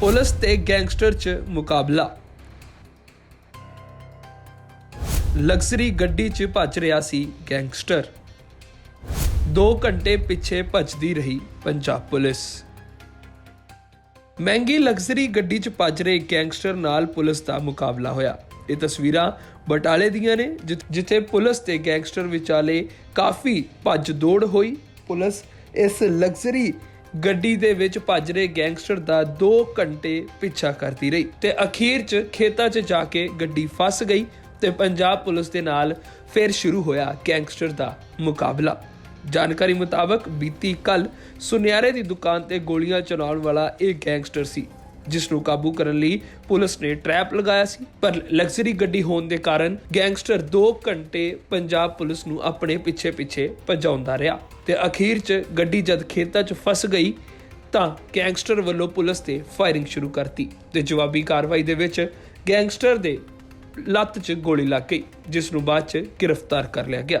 Police ਤੇ gangster 'ਚ ਮੁਕਾਬਲਾ। ਲਗਜ਼ਰੀ ਗੱਡੀ 'ਚ ਭੱਜ ਰਿਹਾ ਸੀ ਗੈਂਗਸਟਰ। 2 ਘੰਟੇ ਪਿੱਛੇ ਭੱਜਦੀ ਰਹੀ ਪੰਜਾਬ ਪੁਲਿਸ। ਮਹਿੰਗੀ ਲਗਜ਼ਰੀ ਗੱਡੀ 'ਚ ਭੱਜ ਰਹੇ ਗੈਂਗਸਟਰ ਨਾਲ ਪੁਲਿਸ ਦਾ ਮੁਕਾਬਲਾ ਹੋਇਆ। ਇਹ ਤਸਵੀਰਾਂ ਬਟਾਲੇ ਦੀਆਂ ਨੇ ਜਿ- ਜਿੱਥੇ ਪੁਲਿਸ ਤੇ ਗੈਂਗਸਟਰ ਵਿਚਾਲੇ ਕਾਫੀ ਭੱਜ ਦੌੜ ਹੋਈ। ਪੁਲਿਸ ਇਸ ਲਗਜ਼ਰੀ ਗੱਡੀ ਦੇ ਵਿੱਚ ਭੱਜ ਰਹੇ ਗੈਂਗਸਟਰ ਦਾ 2 ਘੰਟੇ ਪਿੱਛਾ ਕਰਦੀ ਰਹੀ ਤੇ ਅਖੀਰ 'ਚ ਖੇਤਾਂ 'ਚ ਜਾ ਕੇ ਗੱਡੀ ਫਸ ਗਈ ਤੇ ਪੰਜਾਬ ਪੁਲਿਸ ਦੇ ਨਾਲ ਫਿਰ ਸ਼ੁਰੂ ਹੋਇਆ ਗੈਂਗਸਟਰ ਦਾ ਮੁਕਾਬਲਾ। ਜਾਣਕਾਰੀ ਮੁਤਾਬਕ ਬੀਤੀ ਕੱਲ ਸੁਨਿਆਰੇ ਦੀ ਦੁਕਾਨ ਤੇ ਗੋਲੀਆਂ ਚਲਾਉਣ ਵਾਲਾ ਇਹ ਗੈਂਗਸਟਰ ਸੀ। ਜਿਸ ਨੂੰ ਕਾਬੂ ਕਰਨ ਲਈ ਪੁਲਿਸ ਨੇ ਟਰੈਪ ਲਗਾਇਆ ਸੀ। ਪਰ ਲਗਜ਼ਰੀ ਗੱਡੀ ਹੋਣ ਦੇ ਕਾਰਨ ਗੈਂਗਸਟਰ 2 ਘੰਟੇ ਪੰਜਾਬ ਪੁਲਿਸ ਨੂੰ ਆਪਣੇ ਪਿੱਛੇ ਪਿੱਛੇ ਭਜਾਉਂਦਾ ਰਿਹਾ ਤੇ ਅਖੀਰ 'ਚ ਗੱਡੀ ਜਦ ਖੇਤਾਂ 'ਚ ਫਸ ਗਈ ਤਾਂ ਗੈਂਗਸਟਰ ਵੱਲੋਂ ਪੁਲਿਸ ਤੇ ਫਾਇਰਿੰਗ ਸ਼ੁਰੂ ਕਰਤੀ ਤੇ ਜਵਾਬੀ ਕਾਰਵਾਈ ਦੇ ਵਿੱਚ ਗੈਂਗਸਟਰ ਦੇ ਲੱਤ 'ਚ ਗੋਲੀ ਲੱਗ ਗਈ, ਜਿਸ ਨੂੰ ਬਾਅਦ 'ਚ ਗ੍ਰਿਫਤਾਰ ਕਰ ਲਿਆ ਗਿਆ।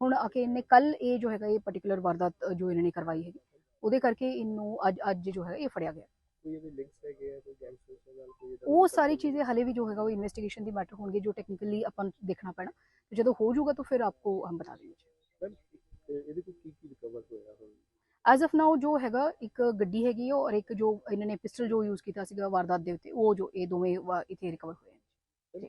ਹੁਣ ਆ ਕੇ ਇਹਨੇ ਕੱਲ ਇਹ ਜੋ ਹੈਗਾ ਇਹ ਪਾਰਟਿਕੂਲਰ ਵਾਰਦਾਤ ਜੋ ਇਹਨਾਂ ਨੇ ਕਰਵਾਈ ਹੈਗੀ ਉਹਦੇ ਕਰਕੇ ਇਹਨੂੰ ਅੱਜ ਅੱਜ ਜੋ ਹੈ ਇਹ ਫੜਿਆ ਗਿਆ। ਉਹ ਸਾਰੀ ਚੀਜ਼ें ਹਲੇ ਵੀ ਜੋ ਹੈਗਾ ਉਹ ਇਨਵੈਸਟੀਗੇਸ਼ਨ ਦੀ ਮੈਟਰ ਹੋਣਗੇ ਜੋ ਟੈਕਨੀਕਲੀ ਆਪਾਂ ਦੇਖਣਾ ਪੈਣਾ। ਤੇ ਜਦੋਂ ਹੋ ਜਾਊਗਾ ਤਾਂ ਫਿਰ ਆਪਕੋ ਹਮ ਬਤਾ ਮੈਮ ਇਹਦੇ ਕੋਲ ਕੀ ਕੀ ਰਿਕਵਰ ਹੋਇਆ ਹੁਣ? ਐਜ਼ ਆਫ ਨਾਓ ਜੋ ਹੈਗਾ ਇੱਕ ਗੱਡੀ ਹੈਗੀ ਔਰ ਇੱਕ ਜੋ ਇਹਨਾਂ ਨੇ ਪਿਸਟਲ ਜੋ ਯੂਜ਼ ਕੀਤਾ ਸੀਗਾ ਵਾਰਦਾਤ ਦੇ ਉੱਤੇ ਉਹ ਜੋ ਇਹ ਦੋਵੇਂ ਇੱਥੇ ਰਿਕਵਰ ਹੋਏ ਨੇ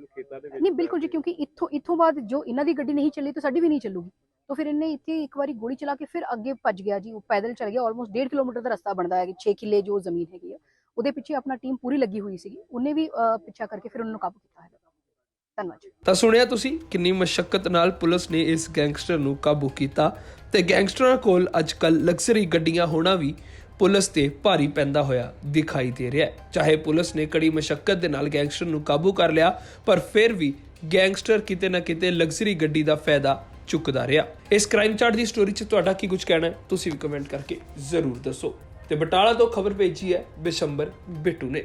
ਬਿਲਕੁਲ ਖੇਤਾਂ ਦੇ ਵਿੱਚ ਨਹੀਂ ਬਿਲਕੁਲ ਜੀ ਕਿਉਂਕਿ ਇੱਥੋਂ ਇੱਥੋਂ ਬਾਅਦ ਜੋ ਇਹਨਾਂ ਦੀ ਗੱਡੀ ਨਹੀਂ ਚੱਲੀ ਤਾਂ ਸਾਡੀ ਵੀ ਨਹੀਂ ਚੱਲੂਗੀ। ਤਾਂ ਫਿਰ ਇਹਨੇ ਇੱਥੇ ਇੱਕ ਵਾਰੀ ਗੋਲੀ ਚਲਾ ਕੇ ਫਿਰ ਅੱਗੇ ਭੱਜ ਗਿਆ ਜੀ ਉਹ ਪੈਦਲ ਚੱਲ ਗਿਆ ਆਲਮੋਸਟ 1.5 ਕਿਲੋਮੀਟਰ ਦਾ ਰਸਤਾ ਬਣਦਾ ਹੈ 6 ਕਿੱਲੇ ਜੋ ਜ਼ਮੀਨ ਹੈਗੀ ਆ। ਉਹਦੇ ਪਿੱਛੇ ਆਪਣਾ ਟੀਮ ਪੂਰੀ ਲੱਗੀ ਹੋਈ ਸੀਗੀ। ਉਹਨੇ ਵੀ ਪਿੱਛਾ ਕਰਕੇ ਫਿਰ ਉਹਨਾਂ ਨੂੰ ਕਾਬੂ ਕੀਤਾ ਹੈ ਧੰਨਵਾਦ ਜੀ। ਤਾਂ ਸੁਣਿਆ ਤੁਸੀਂ ਕਿੰਨੀ ਮਸ਼ਕਤ ਨਾਲ ਪੁਲਿਸ ਨੇ ਇਸ ਗੈਂਗਸਟਰ ਨੂੰ ਕਾਬੂ ਕੀਤਾ। ਤੇ ਗੈਂਗਸਟਰਾਂ ਕੋਲ ਅੱਜਕੱਲ ਲਗਜ਼ਰੀ ਗੱਡੀਆਂ ਹੋਣਾ ਵੀ ਪੁਲਿਸ ਤੇ ਭਾਰੀ ਪੈਂਦਾ ਹੋਇਆ ਦਿਖਾਈ ਦੇ ਰਿਹਾ ਹੈ। ਚਾਹੇ ਪੁਲਿਸ ਨੇ ਕੜੀ ਮਸ਼ਕਤ ਦੇ ਨਾਲ ਗੈਂਗਸਟਰ ਨੂੰ ਕਾਬੂ ਕਰ ਲਿਆ, ਪਰ ਫਿਰ ਵੀ ਗੈਂਗਸਟਰ ਕਿਤੇ ਨਾ ਕਿਤੇ ਲਗਜ਼ਰੀ ਗੱਡੀ ਦਾ ਫਾਇਦਾ ਚੁੱਕਦਾ ਰਿਹਾ। ਇਸ ਕ੍ਰਾਈਮ ਚਾਰਟ ਦੀ ਸਟੋਰੀ 'ਚ ਤੁਹਾਡਾ ਕੀ ਕੁਝ ਕਹਿਣਾ ਹੈ, ਤੁਸੀਂ ਵੀ ਕਮੈਂਟ ਕਰਕੇ ਜ਼ਰੂਰ ਦੱਸੋ। ਤੇ ਬਟਾਲਾ ਤੋਂ ਖਬਰ ਭੇਜੀ ਹੈ ਬਿਸ਼ੰਬਰ ਬਿੱਟੂ ਨੇ।